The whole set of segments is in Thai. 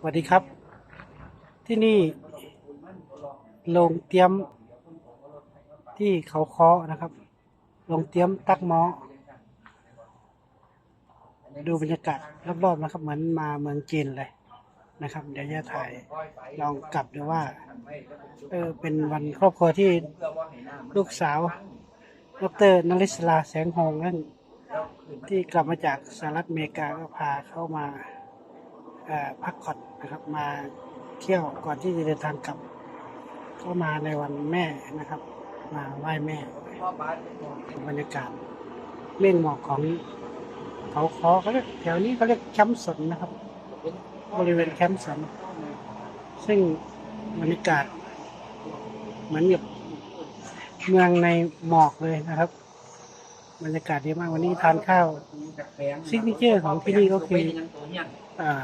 สวัสดีครับ ที่นี่โรงเตรียมที่เขาเคาะนะครับโรงเตรียมตักหมอดูบรรยากาศรอบๆนะครับ เหมือนมาเมืองจีนเลยนะครับ เดี๋ยวจะถ่ายลองกลับดูว่า เออเป็นวันครอบครัวที่ลูกสาวดรนริศลาแสงหงนั่นที่กลับมาจากสหรัฐอเมริกาก็พาเข้ามา พักผ่อนนะครับ มาเที่ยวก่อนที่จะเดินทางกลับ ก็มาในวันแม่นะครับ มาไหว้แม่บรรยากาศเม่งหมอกของเขาคอเขาเรียกแถวนี้เขาเรียกแคมป์สนนะครับ บริเวณแคมป์สนซึ่งบรรยากาศเหมือนกับเมืองในหมอกเลยนะครับบรรยากาศดีมากวันนี้ทานข้าวซิกเนเจอร์ของที่นี่ก็คืออ่า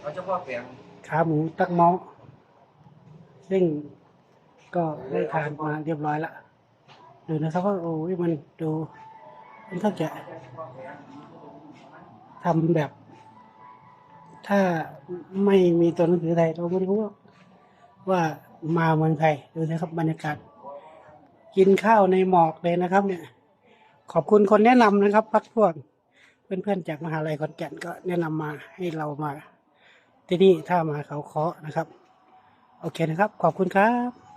เขาเฉพาะแปลงขาหมูตักเมาะซึ่งก็ได้ทานมาเรียบร้อยละดูนะครับว่าโอ้ยมันดูมันก็จะทำแบบ ถ้าไม่มีตัวหนังสือไทยเราไม่รู้ว่าว่ามาเมืองไทยดูนะครับบรรยากาศกินข้าวในหมอกเลยนะครับ เนี่ย ขอบคุณคนแนะนำนะครับ พักพวกเพื่อนๆจากมหาลัยขอนแก่นก็แนะนำมาให้เรามา ที่นี่ถ้ามาเขาเคาะนะครับ โอเคนะครับ ขอบคุณครับ